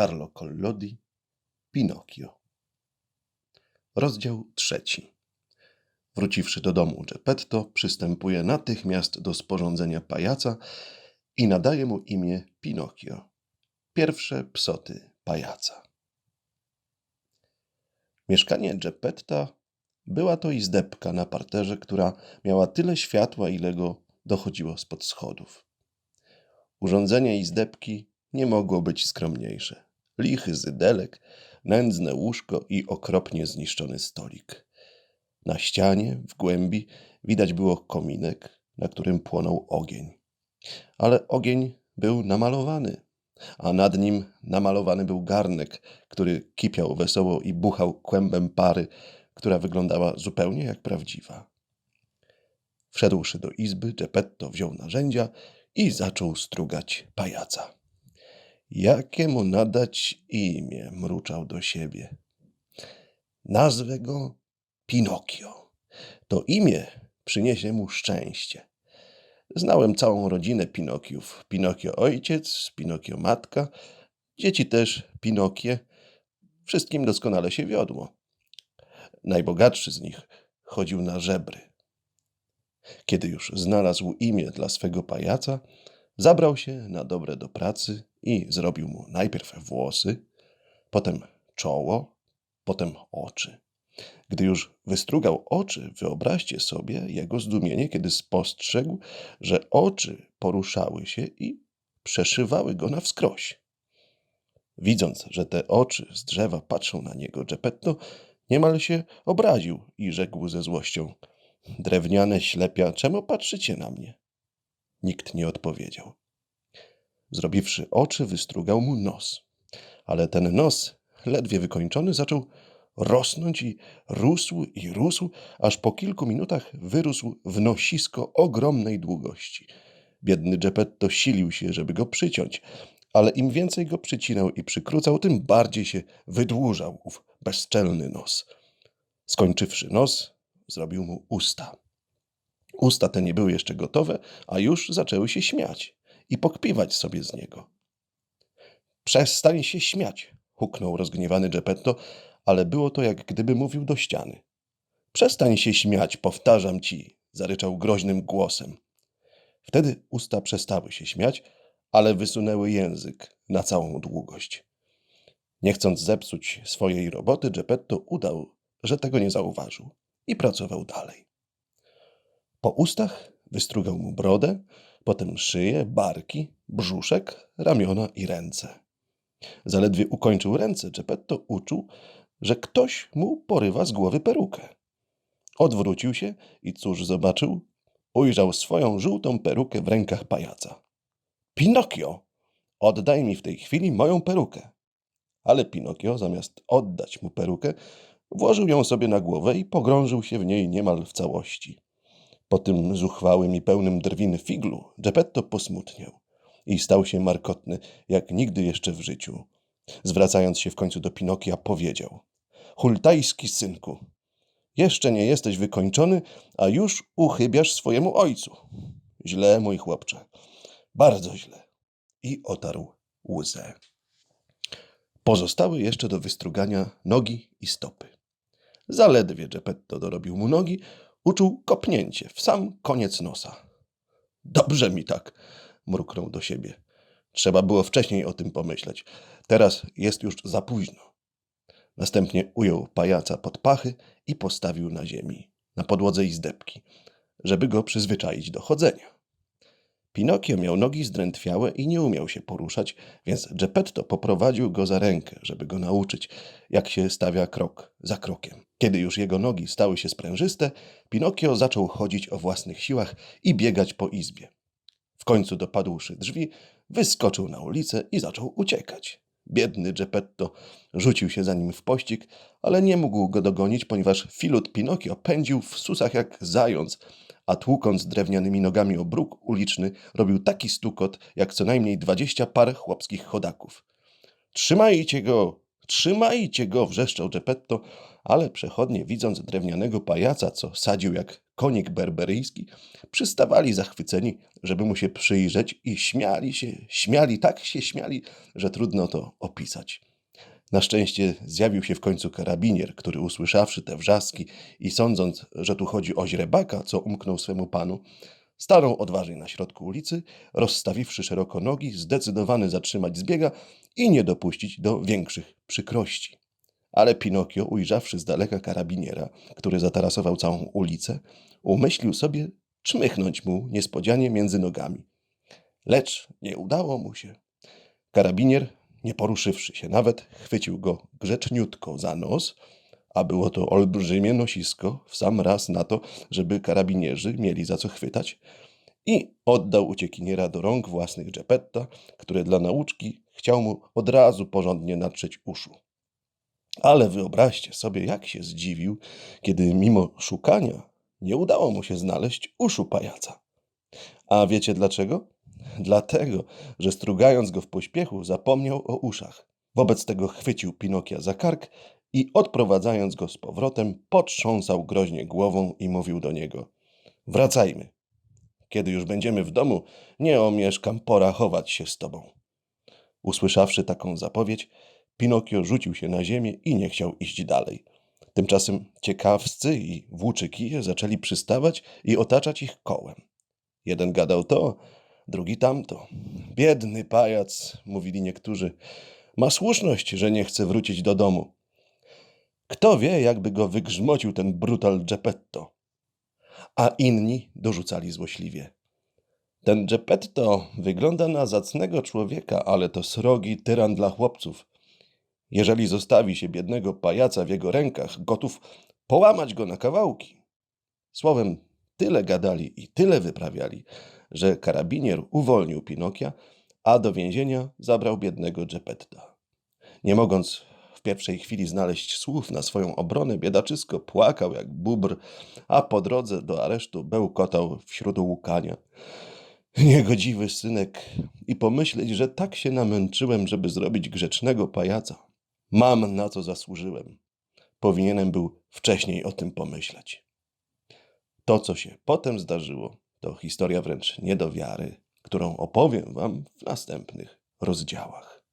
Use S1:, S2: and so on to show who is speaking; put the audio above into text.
S1: Carlo Collodi Pinokio Rozdział trzeci Wróciwszy do domu Geppetto przystępuje natychmiast do sporządzenia pajaca i nadaje mu imię Pinokio. Pierwsze psoty pajaca. Mieszkanie Geppetta była to izdebka na parterze, która miała tyle światła, ile go dochodziło spod schodów. Urządzenie izdebki nie mogło być skromniejsze. Lichy zydelek, nędzne łóżko i okropnie zniszczony stolik. Na ścianie, w głębi, widać było kominek, na którym płonął ogień. Ale ogień był namalowany, a nad nim namalowany był garnek, który kipiał wesoło i buchał kłębem pary, która wyglądała zupełnie jak prawdziwa. Wszedłszy do izby, Geppetto wziął narzędzia i zaczął strugać pajaca. Jakie mu nadać imię? mruczał do siebie. Nazwę go Pinokio. To imię przyniesie mu szczęście. Znałem całą rodzinę Pinokiów. Pinokio ojciec, Pinokio matka, dzieci też Pinokie. Wszystkim doskonale się wiodło. Najbogatszy z nich chodził na żebry. Kiedy już znalazł imię dla swego pajaca, zabrał się na dobre do pracy i zrobił mu najpierw włosy, potem czoło, potem oczy. Gdy już wystrugał oczy, wyobraźcie sobie jego zdumienie, kiedy spostrzegł, że oczy poruszały się i przeszywały go na wskroś. Widząc, że te oczy z drzewa patrzą na niego, Geppetto niemal się obraził i rzekł ze złością: Drewniane ślepia, czemu patrzycie na mnie? Nikt nie odpowiedział. Zrobiwszy oczy, wystrugał mu nos. Ale ten nos, ledwie wykończony, zaczął rosnąć i rósł i rósł, aż po kilku minutach wyrósł w nosisko ogromnej długości. Biedny Geppetto silił się, żeby go przyciąć, ale im więcej go przycinał i przykrócał, tym bardziej się wydłużał ów bezczelny nos. Skończywszy nos, zrobił mu usta. Usta te nie były jeszcze gotowe, a już zaczęły się śmiać i pokpiwać sobie z niego. Przestań się śmiać, huknął rozgniewany Geppetto, ale było to jak gdyby mówił do ściany. Przestań się śmiać, powtarzam ci, zaryczał groźnym głosem. Wtedy usta przestały się śmiać, ale wysunęły język na całą długość. Nie chcąc zepsuć swojej roboty, Geppetto udał, że tego nie zauważył i pracował dalej. Po ustach wystrugał mu brodę, potem szyję, barki, brzuszek, ramiona i ręce. Zaledwie ukończył ręce, Geppetto uczuł, że ktoś mu porywa z głowy perukę. Odwrócił się i cóż zobaczył? Ujrzał swoją żółtą perukę w rękach pajaca. Pinokio! Oddaj mi w tej chwili moją perukę. Ale Pinokio, zamiast oddać mu perukę, włożył ją sobie na głowę i pogrążył się w niej niemal w całości. Po tym zuchwałym i pełnym drwin figlu Geppetto posmutniał i stał się markotny, jak nigdy jeszcze w życiu. Zwracając się w końcu do Pinokia, powiedział – Hultajski synku, jeszcze nie jesteś wykończony, a już uchybiasz swojemu ojcu. Źle, mój chłopcze, bardzo źle. I otarł łzę. Pozostały jeszcze do wystrugania nogi i stopy. Zaledwie Geppetto dorobił mu nogi, uczuł kopnięcie w sam koniec nosa. Dobrze mi tak, mruknął do siebie. Trzeba było wcześniej o tym pomyśleć. Teraz jest już za późno. Następnie ujął pajaca pod pachy i postawił na ziemi, na podłodze izdebki, żeby go przyzwyczaić do chodzenia. Pinokio miał nogi zdrętwiałe i nie umiał się poruszać, więc Geppetto poprowadził go za rękę, żeby go nauczyć, jak się stawia krok za krokiem. Kiedy już jego nogi stały się sprężyste, Pinokio zaczął chodzić o własnych siłach i biegać po izbie. W końcu dopadłszy drzwi, wyskoczył na ulicę i zaczął uciekać. Biedny Geppetto rzucił się za nim w pościg, ale nie mógł go dogonić, ponieważ filut Pinokio pędził w susach jak zając, a tłukąc drewnianymi nogami o bruk uliczny, robił taki stukot, jak co najmniej dwadzieścia par chłopskich chodaków. Trzymajcie go! Trzymajcie go! wrzeszczał Geppetto, ale przechodnie, widząc drewnianego pajaca, co sadził jak konik berberyjski, przystawali zachwyceni, żeby mu się przyjrzeć i śmiali się, śmiali, tak się śmiali, że trudno to opisać. Na szczęście zjawił się w końcu karabinier, który usłyszawszy te wrzaski i sądząc, że tu chodzi o źrebaka, co umknął swemu panu, stanął odważnie na środku ulicy, rozstawiwszy szeroko nogi, zdecydowany zatrzymać zbiega i nie dopuścić do większych przykrości. Ale Pinokio, ujrzawszy z daleka karabiniera, który zatarasował całą ulicę, umyślił sobie czmychnąć mu niespodzianie między nogami. Lecz nie udało mu się. Karabinier, nie poruszywszy się nawet, chwycił go grzeczniutko za nos, a było to olbrzymie nosisko w sam raz na to, żeby karabinierzy mieli za co chwytać, i oddał uciekiniera do rąk własnych Geppetta, który dla nauczki chciał mu od razu porządnie natrzeć uszu. Ale wyobraźcie sobie, jak się zdziwił, kiedy mimo szukania nie udało mu się znaleźć uszu pajaca. A wiecie dlaczego? Dlatego, że strugając go w pośpiechu, zapomniał o uszach. Wobec tego chwycił Pinokia za kark i odprowadzając go z powrotem, potrząsał groźnie głową i mówił do niego: Wracajmy. Kiedy już będziemy w domu, nie omieszkam porachować się z tobą. Usłyszawszy taką zapowiedź, Pinokio rzucił się na ziemię i nie chciał iść dalej. Tymczasem ciekawscy i włóczykije zaczęli przystawać i otaczać ich kołem. Jeden gadał to, drugi tamto. Biedny pajac, mówili niektórzy, ma słuszność, że nie chce wrócić do domu. Kto wie, jakby go wygrzmocił ten brutal Geppetto. A inni dorzucali złośliwie. Ten Geppetto wygląda na zacnego człowieka, ale to srogi tyran dla chłopców. Jeżeli zostawi się biednego pajaca w jego rękach, gotów połamać go na kawałki. Słowem, tyle gadali i tyle wyprawiali, że karabinier uwolnił Pinokia, a do więzienia zabrał biednego Geppetta. Nie mogąc w pierwszej chwili znaleźć słów na swoją obronę, biedaczysko płakał jak bubr, a po drodze do aresztu bełkotał wśród łukania. Niegodziwy synek i pomyśleć, że tak się namęczyłem, żeby zrobić grzecznego pajaca. Mam na co zasłużyłem. Powinienem był wcześniej o tym pomyśleć. To, co się potem zdarzyło, to historia wręcz nie do wiary, którą opowiem Wam w następnych rozdziałach.